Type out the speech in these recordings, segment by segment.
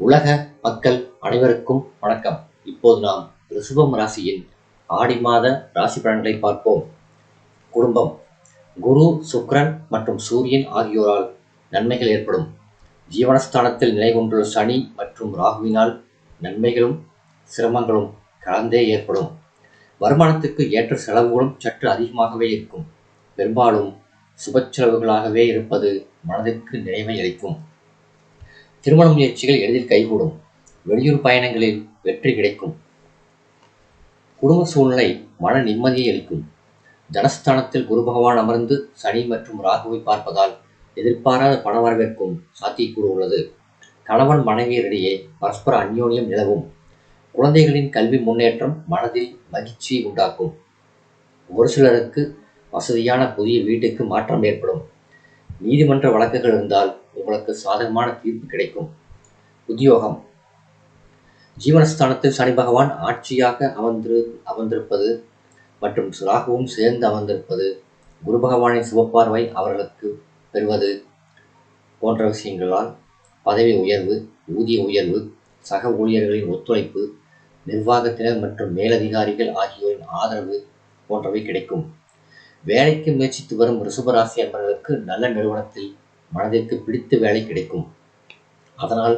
உலக மக்கள் அனைவருக்கும் வணக்கம். இப்போது நாம் ரிஷபம் ராசியின் ஆடி மாத ராசி பலன்களை பார்ப்போம். குடும்பம். குரு சுக்ரன் மற்றும் சூரியன் ஆகியோரால் நன்மைகள் ஏற்படும். ஜீவனஸ்தானத்தில் நிலை கொண்டுள்ள சனி மற்றும் ராகுவினால் நன்மைகளும் சிரமங்களும் கலந்தே ஏற்படும். வருமானத்துக்கு ஏற்ற செலவுகளும் சற்று அதிகமாகவே இருக்கும். பெரும்பாலும் சுப செலவுகளாகவே இருப்பது மனதிற்கு நிறைவை அளிக்கும். திருமண முயற்சிகள் எளிதில் கைகூடும். வெளியூர் பயணங்களில் வெற்றி கிடைக்கும். குடும்ப சூழ்நிலை மன நிம்மதியை அளிக்கும். தனஸ்தானத்தில் குரு பகவான் அமர்ந்து சனி மற்றும் ராகுவை பார்ப்பதால் எதிர்பாராத பண வரவேற்கும் சாத்தியக்கூறு உள்ளது. கணவன் மனைவியரிடையே பரஸ்பர அந்யோன்யம் நிலவும். குழந்தைகளின் கல்வி முன்னேற்றம் மனதில் மகிழ்ச்சியை உண்டாக்கும். ஒரு சிலருக்கு வசதியான புதிய வீட்டுக்கு மாற்றம் ஏற்படும். நீதிமன்ற வழக்குகள் இருந்தால் உங்களுக்கு சாதகமான தீர்ப்பு கிடைக்கும். உத்தியோகம். ஜீவனஸ்தானத்தில் சனி பகவான் ஆட்சியாக அமர்ந்து அமர்ந்திருப்பது மற்றும் ராகுவும் சேர்ந்து அமர்ந்திருப்பது குரு பகவானின் சிவப்பார்வை அவர்களுக்கு பெறுவது போன்ற விஷயங்களால் பதவி உயர்வு ஊதிய உயர்வு சக ஊழியர்களின் ஒத்துழைப்பு நிர்வாகத்தினர் மற்றும் மேலதிகாரிகள் ஆகியோரின் ஆதரவு போன்றவை கிடைக்கும். வேலைக்கு முயற்சித்து வரும் ரிசுபராசி அன்பர்களுக்கு நல்ல நிறுவனத்தில் மனதிற்கு பிடித்த வேலை கிடைக்கும். அதனால்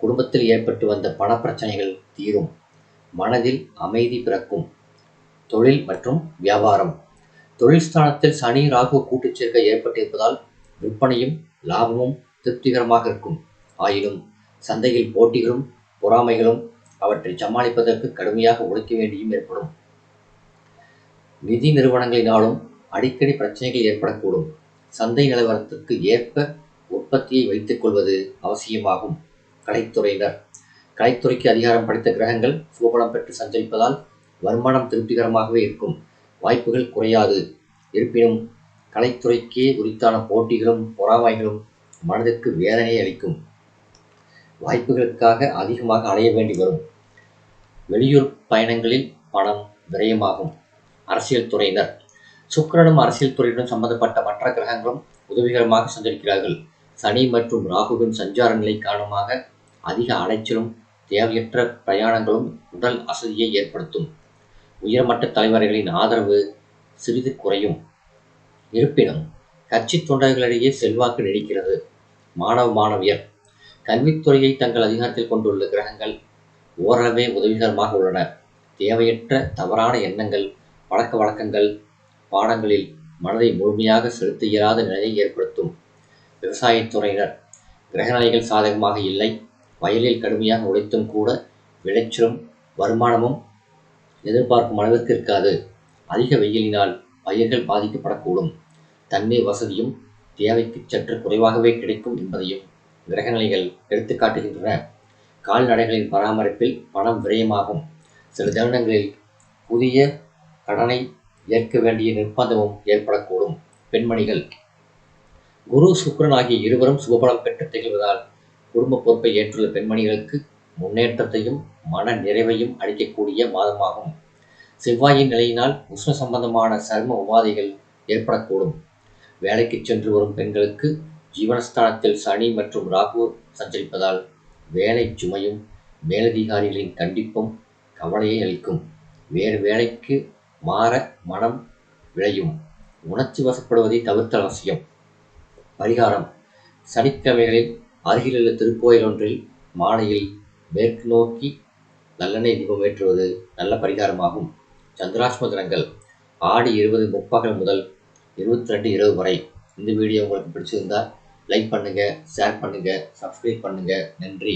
குடும்பத்தில் ஏற்பட்டு வந்த பண பிரச்சனைகள் தீரும். மனதில் அமைதி பிறக்கும். தொழில் மற்றும் வியாபாரம். தொழில் ஸ்தானத்தில் சனி ராகு கூட்டுச் சேர்க்கை ஏற்பட்டிருப்பதால் விற்பனையும் லாபமும் திருப்திகரமாக இருக்கும். ஆயினும் சந்தையில் போட்டிகளும் பொறாமைகளும் அவற்றை சமாளிப்பதற்கு கடுமையாக உழைக்க வேண்டியும் ஏற்படும். நிதி நிறுவனங்களினாலும் அடிக்கடி பிரச்சனைகள் ஏற்படக்கூடும். சந்தை நிலவரத்திற்கு ஏற்ப உற்பத்தியை வைத்துக் கொள்வது அவசியமாகும். கலைத்துறையினர். கலைத்துறைக்கு அதிகாரம் படைத்த கிரகங்கள் சுபபலம் பெற்று சஞ்சரிப்பதால் வருமானம் திருப்திகரமாகவே இருக்கும். வாய்ப்புகள் குறையாது. இருப்பினும் கலைத்துறைக்கே உரித்தான போட்டிகளும் பொறாமைகளும் மனதிற்கு வேதனையை அளிக்கும். வாய்ப்புகளுக்காக அதிகமாக அலைய வேண்டி வரும். வெளியூர் பயணங்களில் பணம் விரயமாகும். அரசியல் துறையினர். சுக்கரனும் அரசியல் துறையுடன் சம்பந்தப்பட்ட மற்ற கிரகங்களும் உதவிகரமாக சஞ்சரிக்கிறார்கள். சனி மற்றும் ராகுவின் சஞ்சார நிலை காரணமாக அதிக அலைச்சலும் தேவையற்ற பிரயாணங்களும் உடல் அசதியை ஏற்படுத்தும். உயர்மட்ட தலைவர்களின் ஆதரவு சிறிது குறையும். இருப்பினும் கட்சி தொண்டர்களிடையே செல்வாக்கு நீடிக்கிறது. மாணவ மாணவியர் கல்வித்துறையை தங்கள் அதிகாரத்தில் கொண்டுள்ள கிரகங்கள் ஓரளவே உதவிகரமாக உள்ளன. தேவையற்ற தவறான எண்ணங்கள் பழக்க வழக்கங்கள் பாடங்களில் மனதை முழுமையாக செலுத்த இயலாத நிலையை ஏற்படுத்தும். விவசாயத்துறையினர் கிரகநிலைகள் சாதகமாக இல்லை. வயலில் கடுமையாக உழைத்தும் கூட விளைச்சலும் வருமானமும் எதிர்பார்க்கும் அளவிற்கு இருக்காது. அதிக வெயிலினால் பயிர்கள் பாதிக்கப்படக்கூடும். தண்ணீர் வசதியும் தேவைக்கு சற்று குறைவாகவே கிடைக்கும் என்பதையும் கிரகநிலைகள் எடுத்துக்காட்டுகின்றன கால்நடைகளின் பராமரிப்பில் பணம் விரயமாகும். சில தருணங்களில் புதிய கடனை ஏற்க வேண்டிய நிர்பந்தமும் ஏற்படக்கூடும். பெண்மணிகள் குரு சுக்ரன் ஆகிய இருவரும் சுபபலம் பெற்று திகழ்வதால் குடும்ப பொறுப்பை ஏற்றுள்ள பெண்மணிகளுக்கு முன்னேற்றத்தையும் மன நிறைவையும் அளிக்கக்கூடிய மாதமாகும். செவ்வாயின் நிலையினால் உஷ்ண சம்பந்தமான சர்ம உபாதைகள் ஏற்படக்கூடும். வேலைக்கு சென்று வரும் பெண்களுக்கு ஜீவனஸ்தானத்தில் சனி மற்றும் ராகு சஞ்சரிப்பதால் வேலை சுமையும் மேலதிகாரிகளின் கண்டிப்பும் கவலையை அளிக்கும். வேறு வேலைக்கு மாற மனம் விளையும் உணர்ச்சி வசப்படுவதை தவிர்த்தல் அவசியம். பரிகாரம். சனிக்கிழமைகளில் அருகிலுள்ள திருக்கோயில் ஒன்றில் மாலையில் மேற்கு நோக்கி நல்லெண்ணெய் தீபம் ஏற்றுவது நல்ல பரிகாரமாகும். சந்திராஷ்ம தினங்கள் ஆடி இருபது முப்பகல் முதல் இருபத்தி ரெண்டு இரவு வரை. இந்த வீடியோ உங்களுக்கு பிடிச்சிருந்தால் லைக் பண்ணுங்கள் ஷேர் பண்ணுங்கள் சப்ஸ்கிரைப் பண்ணுங்கள் நன்றி.